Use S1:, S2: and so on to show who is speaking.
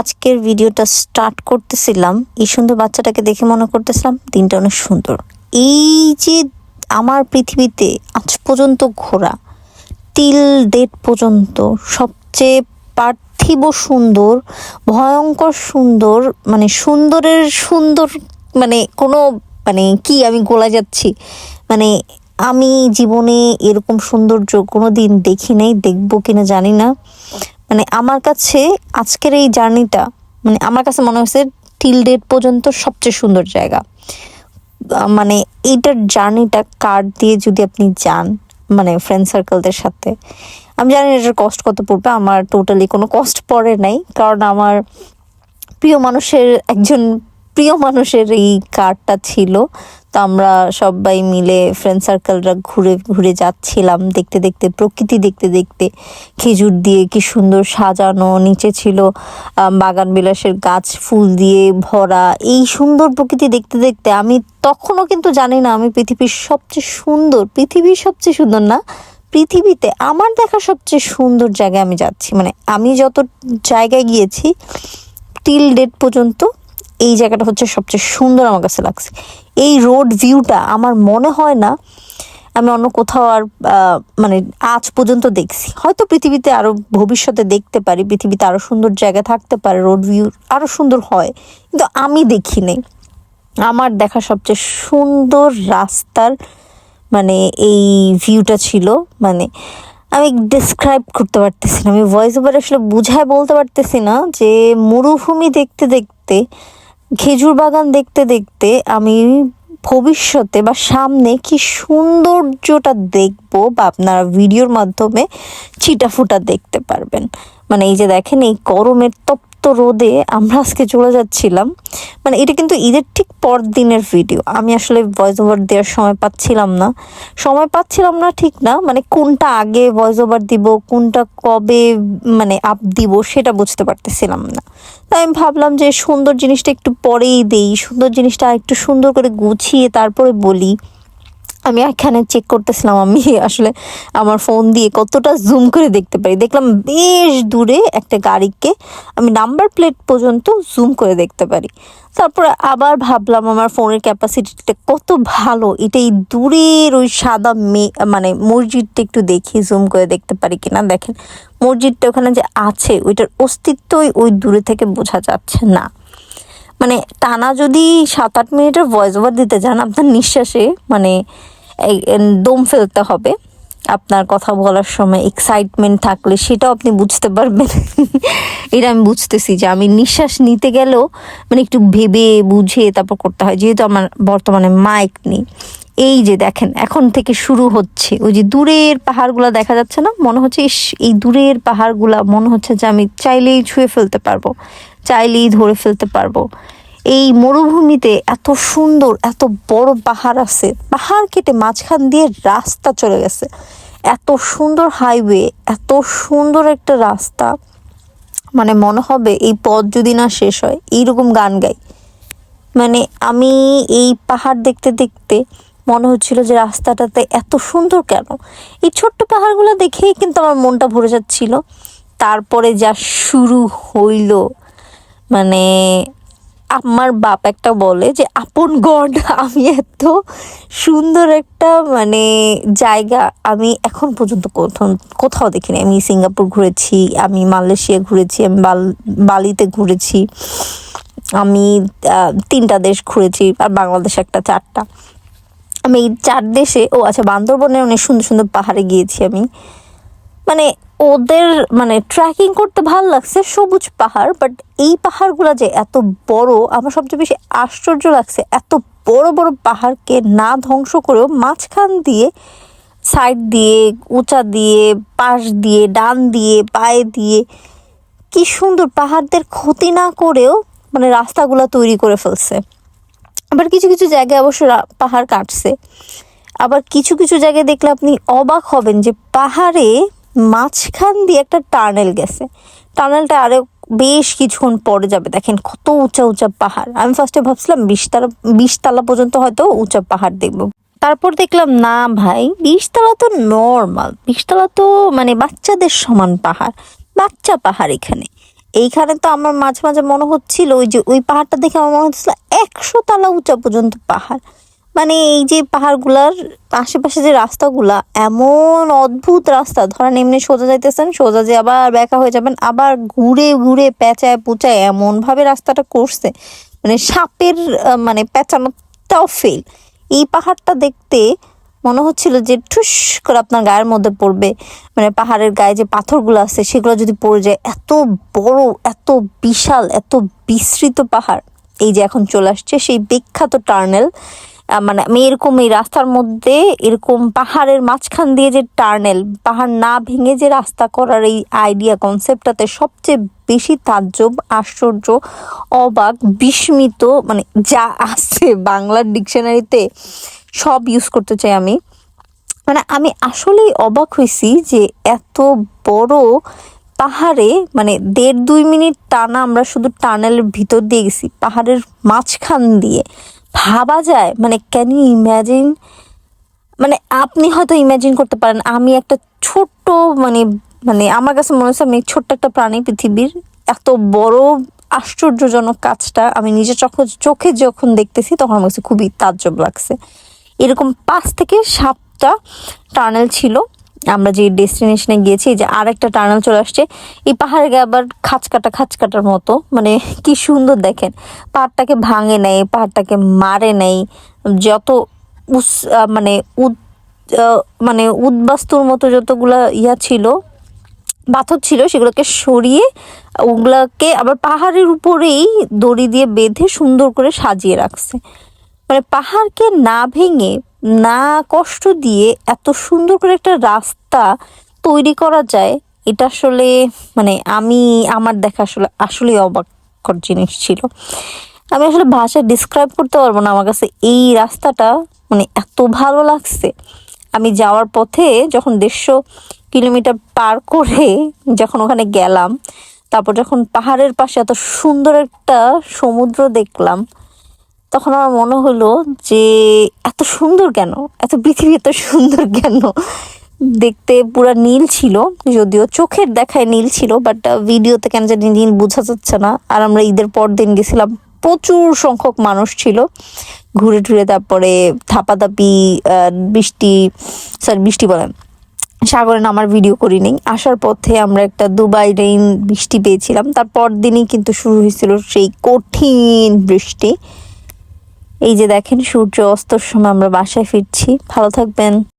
S1: আজকের ভিডিওটা স্টার্ট করতেছিলাম, এই সুন্দর বাচ্চাটাকে দেখে মনে করতেছিলাম দিনটা অনেক সুন্দর। এই যে আমার পৃথিবীতে আজ পর্যন্ত ঘোরা টিল ডেট পর্যন্ত সবচেয়ে পার্থিব সুন্দর, ভয়ঙ্কর সুন্দর মানে সুন্দরের সুন্দর মানে কোনো মানে কি আমি গোলা যাচ্ছি মানে আমি জীবনে এরকম সৌন্দর্য কোনো দিন দেখি নাই, দেখব কিনা জানি না। মানে আমার কাছে আজকের এই জার্নিটা মানে আমার কাছে মনে হয়েছে টিল ডেট পর্যন্ত সবচেয়ে সুন্দর জায়গা। মানে এইটার জার্নিটা কার্ড দিয়ে যদি আপনি যান মানে ফ্রেন্ড সার্কেলদের সাথে। আমি জানি এটার কষ্ট কত পড়বে, আমার টোটালি কোনো কষ্ট পড়ে নাই, কারণ আমার প্রিয় মানুষের একজন প্রিয় মানুষের এই কার্ডটা ছিল। তো আমরা সবাই মিলে ফ্রেন্ড সার্কেলরা ঘুরে ঘুরে যাচ্ছিলাম। দেখতে দেখতে, প্রকৃতি দেখতে দেখতে খেজুর দিয়ে কি সুন্দর সাজানো। নিচে ছিল বাগান বিলাসের গাছ, ফুল দিয়ে ভরা। এই সুন্দর প্রকৃতি দেখতে দেখতে আমি তখনও কিন্তু জানি না আমি পৃথিবীর সবচেয়ে সুন্দর, পৃথিবীর সবচেয়ে সুন্দর না, পৃথিবীতে আমার দেখা সবচেয়ে সুন্দর জায়গায় আমি যাচ্ছি। মানে আমি যত জায়গায় গিয়েছি টিল ডেট পর্যন্ত এই জায়গাটা হচ্ছে সবচেয়ে সুন্দর আমার কাছে লাগছে। এই রোড ভিউটা আমার মনে হয় না আমি অন্য কোথাও আর মানে আজ পর্যন্ত দেখছি। হয়তো পৃথিবীতে আরও ভবিষ্যতে দেখতে পারি, পৃথিবীতে আরও সুন্দর জায়গা থাকতে পারে রোড ভিউ আরও সুন্দর হয়, কিন্তু আমি দেখি নাই। আমার দেখা সবচেয়ে সুন্দর রাস্তার মানে এই ভিউটা ছিল মানে আমি ডিসক্রাইব করতে পারতেছি না। আমি ভয়েস ওভার আসলে বুঝায় বলতে পারতেছি না যে মরুভূমি দেখতে দেখতে খেজুর বাগান দেখতে দেখতে আমি ভবিষ্যতে বা সামনে কি সৌন্দর্যটা দেখব বা আপনারা ভিডিওর মাধ্যমে চিটাফুটা দেখতে পারবেন। মানে এই যে দেখেন, এই গরমের তপ্ত রোদে আমরা আজকে চলে যাচ্ছিলাম। মানে এটা কিন্তু ঈদের ঠিক পর দিনের ভিডিও আমি আসলে ভয়েস ওভার দেওয়ার সময় পাচ্ছিলাম না। সময় পাচ্ছিলাম না ঠিক না মানে কোনটা আগে ভয়েস ওভার দিব, কোনটা কবে মানে আপ দিব সেটা বুঝতে পারতেছিলাম না। তাই আমি ভাবলাম যে সুন্দর জিনিসটা একটু পরেই দেই, সুন্দর জিনিসটা একটু সুন্দর করে গুছিয়ে তারপরে বলি। আমি এখানে চেক করতেছিলাম, আমি আসলে আমার ফোন দিয়ে কতটা জুম করে দেখতে পারি। দেখলাম বেশ দূরে একটা গাড়িকে আমি নাম্বার প্লেট পর্যন্ত জুম করে দেখতে পারি। তারপরে আবার ভাবলাম আমার ফোনের ক্যাপাসিটিটা কত ভালো এটা এই দূরের ওই সাদা মে মানে মসজিদটা একটু দেখি জুম করে দেখতে পারি কিনা। দেখেন, মসজিদটা ওখানে যে আছে, ওইটার অস্তিত্বই ওই দূরে থেকে বোঝা যাচ্ছে না। মানে টানা যদি সাত আট মিনিটের ভয়েস ওভার দিতে যান, আপনার নিঃশ্বাসে মানে দম ফেলতে হবে। আপনার কথা বলার সময় এক্সাইটমেন্ট থাকলে সেটাও আপনি বুঝতে পারবেন। এটা আমি বুঝতেছি যে আমি নিঃশ্বাস নিতে গেলেও মানে একটু ভেবে, বুঝে তারপর করতে হয়। যেহেতু আমার বর্তমানে মাইক নেই। এই যে দেখেন, এখন থেকে শুরু হচ্ছে। ওই যে দূরের পাহাড়গুলো দেখা যাচ্ছে না? মনে হচ্ছে, ইস, এই দূরের পাহাড়গুলা মনে হচ্ছে যে আমি চাইলেই ছুঁয়ে ফেলতে পারব। চাইলেই ধরে ফেলতে পারব। এই মরুভূমিতে এত সুন্দর, এত বড় পাহাড় আছে। পাহাড় কেটে মাঝখান দিয়ে রাস্তা চলে গেছে। এত সুন্দর হাইওয়ে এত সুন্দর একটা রাস্তা। মানে মনে হবে এই পথ যদি না শেষ হয়, এইরকম গান গাই। মানে আমি এই পাহাড় দেখতে দেখতে মনে হচ্ছিল যে রাস্তাটাতে এত সুন্দর কেন? এই ছোট্ট পাহাড়গুলো দেখেই কিন্তু আমার মনটা ভরে যাচ্ছিল। তারপরে যা শুরু হইল মানে আমার বাপ একটা বলে যে, আপন গড, আমি এত সুন্দর একটা মানে জায়গা আমি এখন পর্যন্ত কোথাও কোথাও দেখিনি। আমি সিঙ্গাপুর ঘুরেছি, আমি মালয়েশিয়া ঘুরেছি, আমি বাল- বালিতে ঘুরেছি, আমি তিনটা দেশ ঘুরেছি, আর বাংলাদেশ একটা চারটা। আমি এই চার দেশে, ও আচ্ছা বান্দরবনে অনেক সুন্দর সুন্দর পাহাড়ে গিয়েছি আমি। মানে ওদের মানে ট্রেকিং করতে ভালো লাগছে সবুজ পাহাড় বাট এই পাহাড়গুলো যে এত বড়, আমার সবচেয়ে বেশি আশ্চর্য লাগছে এত বড় বড় পাহাড়কে না ধ্বংস করেও মাঝখান দিয়ে সাইড দিয়ে, উঁচা দিয়ে, পাশ দিয়ে, ডান দিয়ে, পায়ে দিয়ে, কি সুন্দর পাহাড়দের ক্ষতি না করেও মানে রাস্তাগুলো তৈরি করে ফেলছে। আবার কিছু কিছু জায়গায় অবশ্য পাহাড় কাটছে। আবার কিছু কিছু জায়গায় দেখলে আপনি অবাক হবেন যে পাহাড়ে মাঝখান দিয়ে একটা টানেল গেছে। টানেলটা আরও বেশ কিছুক্ষণ পরে যাবে। দেখেন কত উঁচা উঁচা পাহাড়। আমি ফার্স্টে ভাবছিলাম বিশতলা বিশতলা পর্যন্ত হয়তো উঁচা পাহাড় দেখব। তারপর দেখলাম, না ভাই বিশতলা তো নর্মাল বিশতলা তো মানে বাচ্চাদের সমান পাহাড়। বাচ্চা পাহাড় এখানে। এইখানে তো আমার মাঝে মাঝে মনে হচ্ছিল, ওই যে ওই পাহাড়টা দেখে আমার মনে হচ্ছিল একশো তালা উঁচা পর্যন্ত পাহাড়। মানে এই যে পাহাড়গুলার আশেপাশে যে রাস্তাগুলা, এমন অদ্ভুত রাস্তা। ধরেন এমনি সোজা যাইতেছেন, সোজা যে আবার ব্যাকা হয়ে যাবেন, আবার ঘুরে ঘুরে পেঁচায় পুচায় এমন ভাবে রাস্তাটা করছে। মানে সাপের মানে পেঁচানোটাও ফেল এই পাহাড়টা দেখতে মনে হচ্ছিল যে ঠুস করে আপনার গায়ের মধ্যে পড়বে। মানে পাহাড়ের গায়ে যে পাথরগুলো আছে, সেগুলো যদি পড়ে যায়, এত বড়, এত বিশাল, এত বিস্তৃত পাহাড়। এই যে এখন চলে আসছে সেই বিখ্যাত টার্নেল। মানে আমি এরকম এই রাস্তার মধ্যে এরকম পাহাড়ের মাঝখান দিয়ে যে টার্নেল পাহাড় না ভেঙে যে রাস্তা করার এই আইডিয়া কনসেপ্টটাতে সবচেয়ে বেশি তাজ্জব, আশ্চর্য, অবাক, বিস্মিত মানে যা আছে বাংলার ডিকশনারিতে সব ইউজ করতে চাই আমি। মানে আমি আসলেই অবাক হয়েছি যে এত বড় পাহাড়ে মানে দেড় দুই মিনিট টানা আমরা শুধু টানেলের ভিতর দিয়ে গেছি, পাহাড়ের মাঝখান দিয়ে। ভাবা যায়? মানে ক্যান ইউ ইম্যাজিন মানে আপনি হয়তো ইমাজিন করতে পারেন, আমি একটা ছোট্ট মানে মানে আমার কাছে মনে হচ্ছে আমি ছোট্ট একটা প্রাণী পৃথিবীর এত বড় আশ্চর্যজনক কাজটা আমি নিজের চোখে চোখে যখন দেখতেছি তখন আমার কাছে খুবই তাজ্জব লাগছে। এরকম পাঁচ থেকে সাতটা টানেল ছিল। আমরা যে ডেস্টিনেশনে গিয়েছি যে আর একটা টানেল চলে আসছে, এই পাহাড়ে আবার খাঁচ কাটা খাঁচ কাটার মতো। মানে কি সুন্দর দেখেন। পাহাড়টাকে ভাঙে নেই, পাহাড়টাকে মারে নেই। যত উস মানে উদ মানে উদ্বাস্তুর মতো যতগুলা ইয়া ছিল, পাথর ছিল, সেগুলোকে সরিয়ে ওগুলাকে আবার পাহাড়ের উপরেই দড়ি দিয়ে বেঁধে সুন্দর করে সাজিয়ে রাখছে। মানে পাহাড়কে না ভেঙে না কষ্ট দিয়ে এত সুন্দর করে একটা রাস্তা তৈরি করা যায়, এটা আসলে মানে আমি, আমার দেখা আসলে, আসলেই অবাককর জিনিস ছিল। আমি আসলে ভাষায় ডিসক্রাইব করতে পারব না, আমার কাছে এই রাস্তাটা মানে এত ভালো লাগছে। আমি যাওয়ার পথে যখন দেড়শো কিলোমিটার পার করে যখন ওখানে গেলাম, তারপর যখন পাহাড়ের পাশে এত সুন্দর একটা সমুদ্র দেখলাম তখন আমার মনে হলো যে এত সুন্দর কেন? এত পৃথিবী এত সুন্দর কেন? দেখতে পুরা নীল ছিল, যদিও চোখের দেখায় নীল ছিল বাট ভিডিওতে কেন জানি নীল বোঝা যাচ্ছে না। আর আমরা ঈদের পর দিন গেছিলাম, প্রচুর সংখ্যক মানুষ ছিল। ঘুরে টুরে তারপরে থাপাথাপি বৃষ্টি সরি বৃষ্টি বলেন, সাগরে নামার ভিডিও করি করিনি আসার পথে আমরা একটা দুবাই রেইন বৃষ্টি পেয়েছিলাম। তারপর দিনই কিন্তু শুরু হয়েছিল সেই কঠিন বৃষ্টি। এই যে দেখেন সূর্য অস্তর সময় আমরা বাসায় ফিরছি। ভালো থাকবেন।